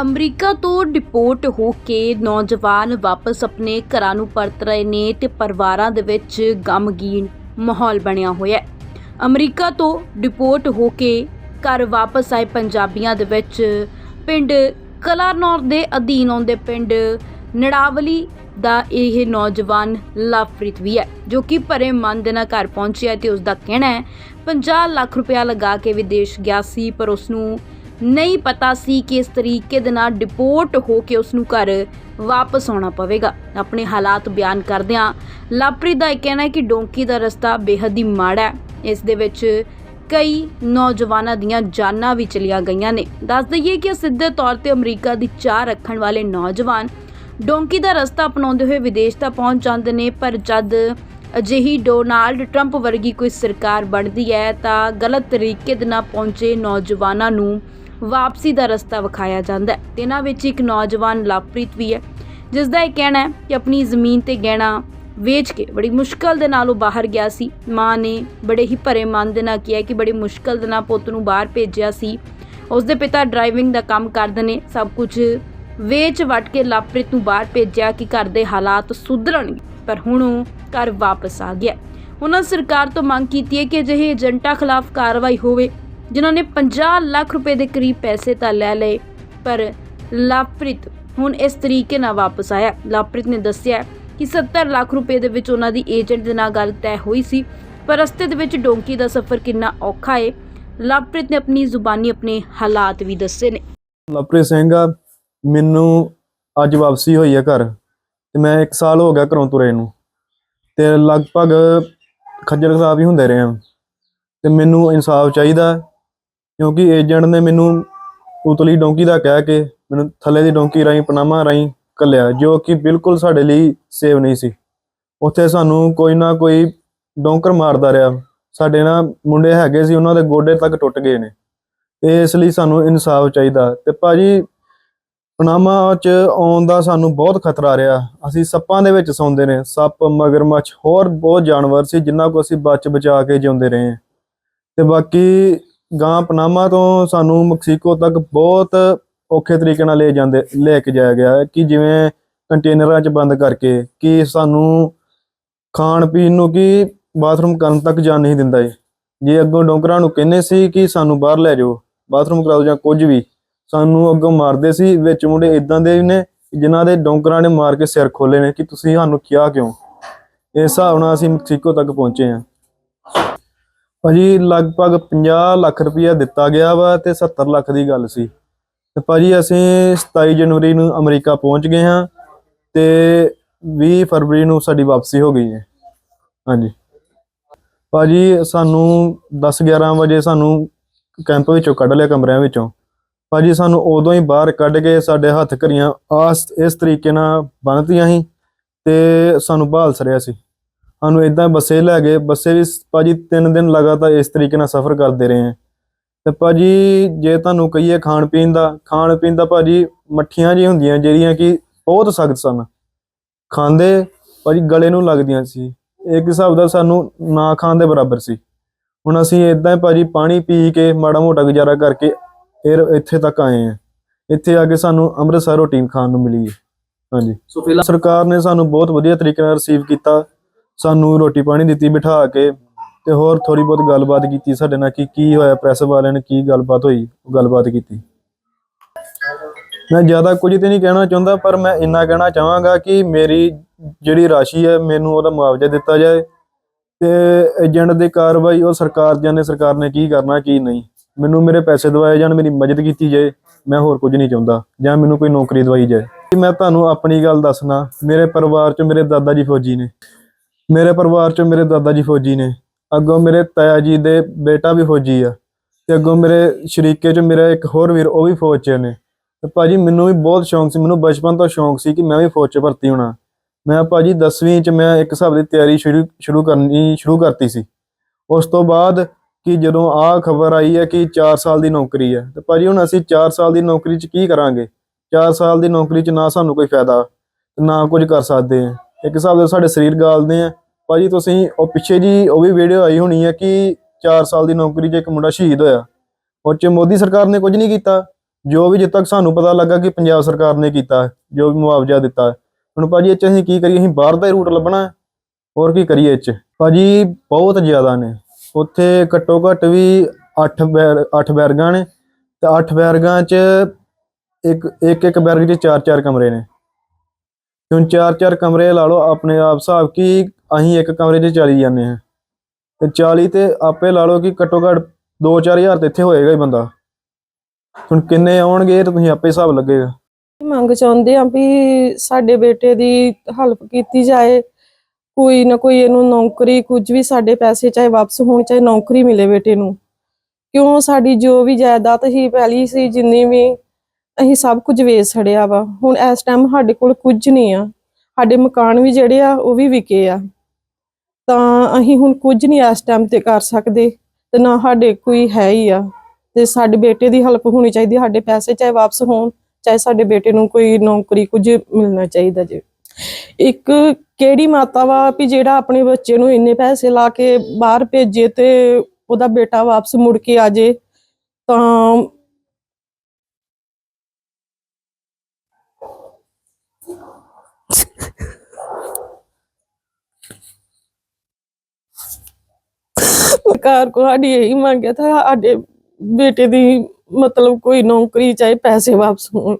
America ਤੋਂ deport ਹੋ ਕੇ ਨੌਜਵਾਨ ਵਾਪਸ ਆਪਣੇ ਘਰਾਂ ਨੂੰ ਪਰਤ ਰਹੇ ਨੇ ਤੇ ਪਰਿਵਾਰਾਂ ਦੇ ਵਿੱਚ ਗਮਗੀਨ ਮਾਹੌਲ ਬਣਿਆ ਹੋਇਆ ਹੈ। ਅਮਰੀਕਾ ਤੋਂ ਡਿਪੋਰਟ ਹੋ ਕੇ ਘਰ ਵਾਪਸ ਆਏ ਪੰਜਾਬੀਆਂ ਦੇ ਵਿੱਚ ਪਿੰਡ ਕਲਾਨੌਰ ਦੇ ਅਧੀਨ ਆਉਂਦੇ ਪਿੰਡ ਨੜਾਵਲੀ ਦਾ ਇਹ ਨੌਜਵਾਨ ਲਵਪ੍ਰੀਤ ਵੀ ਹੈ, ਜੋ ਕਿ ਭਰੇ ਮਨ ਦੇ ਨਾਲ ਘਰ ਪਹੁੰਚਿਆ ਤੇ ਉਸ ਦਾ ਕਹਿਣਾ ਹੈ 50 ਲੱਖ ਰੁਪਇਆ ਲਗਾ ਕੇ ਵਿਦੇਸ਼ ਗਿਆ ਸੀ, ਪਰ ਉਸ ਨੂੰ ਨਹੀਂ ਪਤਾ ਸੀ ਕਿ ਇਸ ਤਰੀਕੇ ਦੇ ਨਾਲ ਡਿਪੋਰਟ ਹੋ ਕੇ ਉਸ ਨੂੰ ਘਰ ਵਾਪਸ ਆਉਣਾ ਪਵੇਗਾ। ਆਪਣੇ ਹਾਲਾਤ ਬਿਆਨ ਕਰਦਿਆਂ ਲਵਪ੍ਰੀਤ ਦਾ ਇਹ ਕਹਿਣਾ ਹੈ ਕਿ ਡੋਂਕੀ ਦਾ ਰਸਤਾ ਬੇਹੱਦ ਹੀ ਮਾੜਾ ਹੈ। ਇਸ ਦੇ ਵਿੱਚ ਕਈ ਨੌਜਵਾਨਾਂ ਦੀਆਂ ਜਾਨਾਂ ਵੀ ਚਲੀਆਂ ਗਈਆਂ ਨੇ। ਦੱਸ ਦਈਏ ਕਿ ਸਿੱਧੇ ਤੌਰ ਤੇ ਅਮਰੀਕਾ ਦੀ ਚਾਹ ਰੱਖਣ ਵਾਲੇ ਨੌਜਵਾਨ ਡੋਂਕੀ ਦਾ ਰਸਤਾ ਅਪਣਾਉਂਦੇ ਹੋਏ ਵਿਦੇਸ਼ ਤਾਂ ਪਹੁੰਚ ਜਾਂਦੇ ਨੇ, ਪਰ ਜਦ ਅਜਿਹੀ ਡੋਨਾਲਡ ਟਰੰਪ ਵਰਗੀ ਕੋਈ ਸਰਕਾਰ ਬਣਦੀ ਹੈ ਤਾਂ ਗਲਤ ਤਰੀਕੇ ਦੇ ਨਾਲ ਪਹੁੰਚੇ ਨੌਜਵਾਨਾਂ ਨੂੰ ਵਾਪਸੀ ਦਾ ਰਸਤਾ ਵਿਖਾਇਆ ਜਾਂਦਾ ਹੈ। ਤੇ ਇਹਨਾਂ ਵਿੱਚ ਇੱਕ ਨੌਜਵਾਨ ਲਵਪ੍ਰੀਤ ਵੀ ਹੈ ਜਿਸ ਦਾ ਇਹ ਕਹਿਣਾ ਹੈ ਕਿ ਆਪਣੀ ਜ਼ਮੀਨ ਤੇ ਗਹਿਣਾ ਵੇਚ ਕੇ ਬੜੀ ਮੁਸ਼ਕਲ ਦੇ ਨਾਲ ਉਹ ਬਾਹਰ ਗਿਆ ਸੀ। ਮਾਂ ਨੇ ਬੜੇ ਹੀ ਭਰੇ ਮਨ ਦੇ ਨਾਲ ਕਿਹਾ ਕਿ ਬੜੀ ਮੁਸ਼ਕਲ ਦੇ ਨਾਲ ਪੁੱਤ ਨੂੰ ਬਾਹਰ ਭੇਜਿਆ ਸੀ। ਉਸ ਦੇ ਪਿਤਾ ਡਰਾਈਵਿੰਗ ਦਾ ਕੰਮ ਕਰਦੇ ਨੇ, ਸਭ ਕੁਝ ਵੇਚ ਵਟ ਕੇ ਲਵਪ੍ਰੀਤ ਨੂੰ ਬਾਹਰ ਭੇਜਿਆ ਕਿ ਘਰ ਦੇ ਹਾਲਾਤ ਸੁਧਰਨਗੇ, ਪਰ ਹੁਣ ਉਹ ਘਰ ਵਾਪਸ ਆ ਗਿਆ ਉਹਨਾਂ ਸਰਕਾਰ ਤੋਂ ਮੰਗ ਕੀਤੀ ਹੈ ਕਿ ਅਜਿਹੇ ਏਜੰਟਾਂ ਖਿਲਾਫ ਕਾਰਵਾਈ ਹੋਵੇ। ਜਿਨ੍ਹਾਂ ਨੇ 50 ਲੱਖ ਰੁਪਏ ਦੇ ਕਰੀਬ ਪੈਸੇ ਤਾਂ ਲੈ ਲਏ, ਪਰ ਲਵਪ੍ਰੀਤ ਹੁਣ ਇਸ ਤਰੀਕੇ ਨਾਲ ਵਾਪਸ ਆਇਆ। ਲਵਪ੍ਰੀਤ ਨੇ ਦੱਸਿਆ ਕਿ 70 ਲੱਖ ਰੁਪਏ ਦੇ ਵਿੱਚ ਉਹਨਾਂ ਦੀ ਏਜੰਟ ਦੇ ਨਾਲ ਗੱਲ ਤੈਅ ਹੋਈ ਸੀ, ਪਰ ਰਸਤੇ ਦੇ ਵਿੱਚ ਡੋਂਕੀ ਦਾ ਸਫ਼ਰ ਕਿੰਨਾ ਔਖਾ ਹੈ ਲਵਪ੍ਰੀਤ ਨੇ ਆਪਣੀ ਜ਼ੁਬਾਨੀ ਆਪਣੇ ਹਾਲਾਤ ਵੀ ਦੱਸੇ ਨੇ। ਲਵਪ੍ਰੀਤ ਸਿੰਘ ਆ ਮੈਨੂੰ ਅੱਜ ਵਾਪਸੀ ਹੋਈ ਹੈ ਘਰ ਤੇ ਮੈਂ 1 ਸਾਲ ਹੋ ਗਿਆ ਘਰੋਂ ਤੁਰੇ ਨੂੰ ਤੇ ਲਗਭਗ ਖੱਜਲ ਖਰਾਬ ਹੀ ਹੁੰਦੇ ਰਹੇ ਆ ਤੇ ਮੈਨੂੰ ਇਨਸਾਫ ਚਾਹੀਦਾ ਕਿਉਂਕਿ ਏਜੰਟ ਨੇ ਮੈਨੂੰ ਉਤਲੀ ਡੋਂਕੀ ਦਾ ਕਹਿ ਕੇ ਮੈਨੂੰ ਥੱਲੇ ਦੀ ਡੋਂਕੀ ਰਾਹੀਂ, ਪਨਾਮਾ ਰਾਹੀਂ ਕੱਲਿਆ ਜੋ ਕਿ ਬਿਲਕੁਲ ਸਾਡੇ ਲਈ ਸੇਵ ਨਹੀਂ ਸੀ। ਉੱਥੇ ਸਾਨੂੰ ਕੋਈ ਨਾ ਕੋਈ ਡੋਂਕਰ ਮਾਰਦਾ ਰਿਹਾ। ਸਾਡੇ ਨਾਲ ਮੁੰਡੇ ਹੈਗੇ ਸੀ, ਉਹਨਾਂ ਦੇ ਗੋਡੇ ਤੱਕ ਟੁੱਟ ਗਏ ਨੇ। ਤੇ ਇਸ ਲਈ ਸਾਨੂੰ ਇਨਸਾਫ ਚਾਹੀਦਾ। ਤੇ ਭਾਜੀ, ਪਨਾਮਾ ਚ ਆਉਣ ਦਾ ਸਾਨੂੰ ਬਹੁਤ ਖਤਰਾ ਰਿਹਾ। ਅਸੀਂ ਸੱਪਾਂ ਦੇ ਵਿੱਚ ਸੌਂਦੇ ਨੇ ਸੱਪ, ਮਗਰਮੱਛ, ਹੋਰ ਬਹੁਤ ਜਾਨਵਰ ਸੀ ਜਿਨ੍ਹਾਂ ਕੋ ਅਸੀਂ ਬਚ ਬਚਾ ਕੇ ਜਿਉਂਦੇ ਰਹੇ। ਹਾਂ। ਤੇ ਬਾਕੀ ਗਾਂ ਪਨਾਮਾ ਤੋਂ ਸਾਨੂੰ ਮੈਕਸੀਕੋ ਤੱਕ ਬਹੁਤ ਔਖੇ ਤਰੀਕੇ ਨਾਲ ਲੈ ਜਾਂਦੇ, ਲੈ ਕੇ ਜਾਇਆ ਗਿਆ ਹੈ ਕਿ ਜਿਵੇਂ ਕੰਟੇਨਰਾਂ 'ਚ ਬੰਦ ਕਰਕੇ ਕਿ ਸਾਨੂੰ ਖਾਣ ਪੀਣ ਨੂੰ ਕਿ ਬਾਥਰੂਮ ਕਰਨ ਤੱਕ ਜਾਣ ਨਹੀਂ ਦਿੰਦਾ ਏ ਜੇ ਅੱਗੋਂ ਡੋਂਕਰਾਂ ਨੂੰ ਕਹਿੰਦੇ ਸੀ ਕਿ ਸਾਨੂੰ ਬਾਹਰ ਲੈ ਜਾਓ, ਬਾਥਰੂਮ ਕਰਾਓ ਜਾਂ ਕੁਝ ਵੀ, ਸਾਨੂੰ ਅੱਗੋਂ ਮਾਰਦੇ ਸੀ, ਵਿੱਚ ਮੁੰਡੇ ਇਦਾਂ ਦੇ ਵੀ ਨੇ ਜਿਨ੍ਹਾਂ ਦੇ ਡੋਂਕਰਾਂ ਨੇ ਮਾਰ ਕੇ ਸਿਰ ਖੋਲੇ ਨੇ ਕਿ ਤੁਸੀਂ ਸਾਨੂੰ ਕਿਹਾ ਕਿਉਂ? ਇਸ ਹਿਸਾਬ ਨਾਲ ਅਸੀਂ ਮੈਕਸੀਕੋ ਤੱਕ ਪਹੁੰਚੇ ਹਾਂ। ਭਾਜੀ ਲਗਭਗ 50 ਲੱਖ ਰੁਪਇਆ ਦਿੱਤਾ ਗਿਆ ਵਾ ਤੇ 70 ਲੱਖ ਦੀ ਗੱਲ ਸੀ। ਤੇ ਭਾਜੀ ਅਸੀਂ 27 ਜਨਵਰੀ ਨੂੰ ਅਮਰੀਕਾ ਪਹੁੰਚ ਗਏ ਹਾਂ ਤੇ 20 ਫਰਵਰੀ ਨੂੰ ਸਾਡੀ ਵਾਪਸੀ ਹੋ ਗਈ ਹੈ। ਹਾਂਜੀ। ਭਾਜੀ ਸਾਨੂੰ 10 11 ਵਜੇ ਸਾਨੂੰ ਕੈਂਪ ਵਿੱਚੋਂ ਕੱਢ ਲਿਆ ਕਮਰਿਆਂ ਵਿੱਚੋਂ। ਭਾਜੀ ਸਾਨੂੰ ਉਦੋਂ ਹੀ ਬਾਹਰ ਕੱਢ ਕੇ ਸਾਡੇ ਹੱਥ ਘਰੀਆਂ ਆਸ ਇਸ ਤਰੀਕੇ ਨਾਲ ਬੰਨ੍ਹਤੀਆਂ ਸੀ ਤੇ ਸਾਨੂੰ ਬਹਾਲ ਸਰਿਆ ਸੀ। ਸਾਨੂੰ ਇਦਾਂ ਬੱਸੇ ਲੈ ਗਏ ਬੱਸੇ ਵੀ ਭਾਜੀ 3 ਦਿਨ ਲਗਾਤਾਰ ਇਸ ਤਰੀਕੇ ਨਾਲ ਸਫ਼ਰ ਕਰਦੇ ਰਹੇ ਹਾਂ। ਤੇ ਭਾਜੀ ਜੇ ਤੁਹਾਨੂੰ ਕਹੀਏ ਖਾਣ ਪੀਣ ਦਾ ਖਾਣ ਪੀਣ ਦਾ ਭਾਜੀ ਮੱਠੀਆਂ ਜੀ ਹੁੰਦੀਆਂ ਜਿਹੜੀਆਂ ਕਿ ਬਹੁਤ ਸਖਤ ਸਨ। ਖਾਂਦੇ ਭਾਜੀ ਗਲੇ ਨੂੰ ਲੱਗਦੀਆਂ ਸੀ। ਇੱਕ ਹਿਸਾਬ ਦਾ ਸਾਨੂੰ ਨਾ ਖਾਣ ਦੇ ਬਰਾਬਰ ਸੀ। ਹੁਣ ਅਸੀਂ ਇਦਾਂ ਹੀ ਭਾਜੀ ਪਾਣੀ ਪੀ ਕੇ ਮਾੜਾ ਮੋਟਾ ਗੁਜ਼ਾਰਾ ਕਰਕੇ ਫਿਰ ਇੱਥੇ ਤੱਕ ਆਏ ਆ ਇੱਥੇ ਆ ਕੇ ਸਾਨੂੰ ਅੰਮ੍ਰਿਤਸਰ ਰੋਟੀ ਖਾਣ ਨੂੰ ਮਿਲੀ ਹੈ। ਹਾਂਜੀ। ਸੋ ਫਿਲਹਾਲ ਸਰਕਾਰ ਨੇ ਸਾਨੂੰ ਬਹੁਤ ਵਧੀਆ ਤਰੀਕੇ ਨਾਲ ਰਿਸੀਵ ਕੀਤਾ। ਸਾਨੂੰ ਰੋਟੀ ਪਾਣੀ ਦਿੱਤੀ, ਬਿਠਾ ਕੇ ਤੇ ਹੋਰ ਥੋੜੀ ਬਹੁਤ ਗੱਲਬਾਤ ਕੀਤੀ ਸਾਡੇ ਨਾਲ ਕਿ ਕੀ ਹੋਇਆ ਪ੍ਰੈਸ ਵਾਲਿਆਂ ਨੇ ਕੀ ਗੱਲਬਾਤ ਹੋਈ, ਉਹ ਗੱਲਬਾਤ ਕੀਤੀ। ਮੈਂ ਜ਼ਿਆਦਾ ਕੁਝ ਤੇ ਨਹੀਂ ਕਹਿਣਾ ਚਾਹੁੰਦਾ, ਪਰ ਮੈਂ ਇੰਨਾ ਕਹਿਣਾ ਚਾਹਾਂਗਾ ਕਿ ਮੇਰੀ ਜਿਹੜੀ ਰਾਸ਼ੀ ਹੈ, ਮੈਨੂੰ ਉਹਦਾ ਮੁਆਵਜ਼ਾ ਦਿੱਤਾ ਜਾਏ ਤੇ ਏਜੰਟ ਦੀ ਕਾਰਵਾਈ, ਉਹ ਸਰਕਾਰ ਜਾਣੇ ਸਰਕਾਰ ਨੇ ਕੀ ਕਰਨਾ, ਕੀ ਨਹੀਂ। ਮੈਨੂੰ ਮੇਰੇ ਪੈਸੇ ਦਵਾਏ ਜਾਣ, ਮੇਰੀ ਮਦਦ ਕੀਤੀ ਜਾਏ, ਮੈਂ ਹੋਰ ਕੁਝ ਨਹੀਂ ਚਾਹੁੰਦਾ, ਜਾਂ ਮੈਨੂੰ ਕੋਈ ਨੌਕਰੀ ਦਵਾਈ ਜਾਏ। ਮੈਂ ਤੁਹਾਨੂੰ ਆਪਣੀ ਗੱਲ ਦੱਸਣਾ, ਮੇਰੇ ਪਰਿਵਾਰ 'ਚ ਮੇਰੇ ਦਾਦਾ ਜੀ ਫੌਜੀ ਨੇ। ਮੇਰੇ ਪਰਿਵਾਰ 'ਚੋਂ ਮੇਰੇ ਦਾਦਾ ਜੀ ਫੌਜੀ ਨੇ, ਅੱਗੋਂ ਮੇਰੇ ਤਾਇਆ ਜੀ ਦੇ ਬੇਟਾ ਵੀ ਫੌਜੀ ਆ, ਤੇ ਅੱਗੋਂ ਮੇਰੇ ਸ਼ਰੀਕੇ 'ਚ ਮੇਰਾ ਇੱਕ ਹੋਰ ਵੀਰ, ਉਹ ਵੀ ਫੌਜ 'ਚ ਨੇ। ਤੇ ਭਾਜੀ ਮੈਨੂੰ ਵੀ ਬਹੁਤ ਸ਼ੌਂਕ ਸੀ, ਮੈਨੂੰ ਬਚਪਨ ਤੋਂ ਸ਼ੌਂਕ ਸੀ ਕਿ ਮੈਂ ਵੀ ਫੌਜ 'ਚ ਭਰਤੀ ਹੋਣਾ। ਮੈਂ ਭਾਜੀ 10ਵੀਂ 'ਚ ਮੈਂ ਇੱਕ ਹਿਸਾਬ ਦੀ ਤਿਆਰੀ ਸ਼ੁਰੂ ਸ਼ੁਰੂ ਕਰਨੀ, ਸ਼ੁਰੂ ਕਰਤੀ ਸੀ। ਉਸ ਤੋਂ ਬਾਅਦ ਕਿ ਜਦੋਂ ਆਹ ਖਬਰ ਆਈ ਹੈ ਕਿ 4 ਸਾਲ ਦੀ ਨੌਕਰੀ ਹੈ, ਤੇ ਭਾਜੀ ਹੁਣ ਅਸੀਂ 4 ਸਾਲ ਦੀ ਨੌਕਰੀ 'ਚ ਕੀ ਕਰਾਂਗੇ? 4 ਸਾਲ ਦੀ ਨੌਕਰੀ 'ਚ ਨਾ ਸਾਨੂੰ ਕੋਈ ਫਾਇਦਾ ਤੇ ਨਾ ਕੁਝ ਕਰ ਸਕਦੇ ਆ ਇੱਕ ਹਿਸਾਬ ਦੇ ਸਾਡੇ ਸਰੀਰ ਗਾਲਦੇ ਆ ਭਾਜੀ, ਤੁਸੀਂ ਉਹ ਪਿੱਛੇ ਜੀ, ਉਹ ਵੀ ਵੀਡੀਓ ਆਈ ਹੋਣੀ ਹੈ ਕਿ 4 ਸਾਲ ਦੀ ਨੌਕਰੀ 'ਚ ਇੱਕ ਮੁੰਡਾ ਸ਼ਹੀਦ ਹੋਇਆ। ਉਹ 'ਚ ਮੋਦੀ ਸਰਕਾਰ ਨੇ ਕੁਝ ਨਹੀਂ ਕੀਤਾ। ਜੋ ਵੀ ਜਿੱਦ ਤੱਕ ਸਾਨੂੰ ਪਤਾ ਲੱਗਾ ਕਿ ਪੰਜਾਬ ਸਰਕਾਰ ਨੇ ਕੀਤਾ, ਜੋ ਵੀ ਮੁਆਵਜ਼ਾ ਦਿੱਤਾ। ਹੈ। ਹੁਣ ਭਾਜੀ, ਇਹ 'ਚ ਅਸੀਂ ਕੀ ਕਰੀਏ? ਅਸੀਂ ਬਾਹਰ ਦਾ ਹੀ ਰੂਟ ਲੱਭਣਾ। ਹੋਰ ਕੀ ਕਰੀਏ ਇਹ 'ਚ? ਭਾਜੀ, ਬਹੁਤ ਜ਼ਿਆਦਾ ਨੇ। ਉੱਥੇ ਘੱਟੋ ਘੱਟ ਵੀ 8 ਬੈਰ 8 ਬੈਰਗਾਂ ਨੇ। ਤੇ 8 ਬੈਰਗਾਂ 'ਚ ਇੱਕ ਇੱਕ ਇੱਕ ਬੈਰਗ 'ਚ ਚਾਰ ਚਾਰ ਕਮਰੇ ਨੇ। ਹੁਣ ਚਾਰ ਚਾਰ ਕਮਰੇ ਲਾ ਲਓ, ਆਪਣੇ ਆਪ ਹਿਸਾਬ ਕਿ ਅਸੀਂ ਇੱਕ ਕਮਰੇ 'ਚ ਚਲੀ ਜਾਂਦੇ ਹਾਂ। ਤੇ 40 ਤੇ ਆਪੇ ਲਾ ਲਓ ਕਿ ਘੱਟੋ ਘੱਟ 2-4000 ਤੇ ਇੱਥੇ ਹੋਏਗਾ ਹੀ ਬੰਦਾ। ਹੁਣ ਕਿੰਨੇ ਆਉਣਗੇ ਇਹ ਤੁਸੀਂ ਆਪੇ ਹਿਸਾਬ ਲੱਗੇਗਾ। ਮੰਗ ਚਾਹੁੰਦੇ ਆ ਵੀ ਸਾਡੇ ਬੇਟੇ ਦੀ ਹੈਲਪ ਕੀਤੀ ਜਾਏ। ਕੋਈ ਨਾ ਕੋਈ ਇਹਨੂੰ ਨੌਕਰੀ ਕੁਝ ਵੀ ਸਾਡੇ ਪੈਸੇ ਚਾਹੇ ਵਾਪਸ ਹੋਣ, ਚਾਹੇ ਨੌਕਰੀ ਮਿਲੇ ਬੇਟੇ ਨੂੰ। ਕਿਉਂ? ਸਾਡੀ ਜੋ ਵੀ ਜਾਇਦਾਦ ਹੀ ਪਹਿਲੀ ਸੀ, ਜਿੰਨੀ ਵੀ ਅਸੀਂ ਸਭ ਕੁਝ ਵੇਚ ਛੜਿਆ ਵਾ। ਹੁਣ ਇਸ ਟਾਈਮ ਸਾਡੇ ਕੋਲ ਕੁਝ ਨਹੀਂ ਆ। ਸਾਡੇ ਮਕਾਨ ਵੀ ਜਿਹੜੇ ਆ, ਉਹ ਵੀ ਵਿਕੇ ਆ। ਤਾਂ ਅਸੀਂ ਹੁਣ ਕੁਝ ਨਹੀਂ ਇਸ ਟਾਈਮ ਤੇ ਕਰ ਸਕਦੇ ਤੇ ਨਾ ਸਾਡੇ ਕੋਈ ਹੈ ਹੀ ਆ। ਤੇ ਸਾਡੇ ਬੇਟੇ ਦੀ ਹੈਲਪ ਹੋਣੀ ਚਾਹੀਦੀ ਸਾਡੇ ਪੈਸੇ ਚਾਹੇ ਵਾਪਸ ਹੋਣ, ਚਾਹੇ ਸਾਡੇ ਬੇਟੇ ਨੂੰ ਕੋਈ ਨੌਕਰੀ ਕੁਝ ਮਿਲਣਾ ਚਾਹੀਦਾ ਜੇ। ਇੱਕ ਕਿਹੜੀ ਮਾਤਾ ਵਾ ਵੀ ਜਿਹੜਾ ਆਪਣੇ ਬੱਚੇ ਨੂੰ ਇੰਨੇ ਪੈਸੇ ਲਾ ਕੇ ਬਾਹਰ ਭੇਜੇ ਤੇ ਉਹਦਾ ਬੇਟਾ ਵਾਪਸ ਮੁੜ ਕੇ ਆ ਜੇ, ਤਾਂ ਸਰਕਾਰ ਕੋ ਸਾਡੀ ਇਹੀ ਮੰਗਿਆ ਤਾਂ ਸਾਡੇ ਬੇਟੇ ਦੀ ਮਤਲਬ ਕੋਈ ਨੌਕਰੀ ਚਾਹੇ ਪੈਸੇ ਵਾਪਸ ਹੋਣ।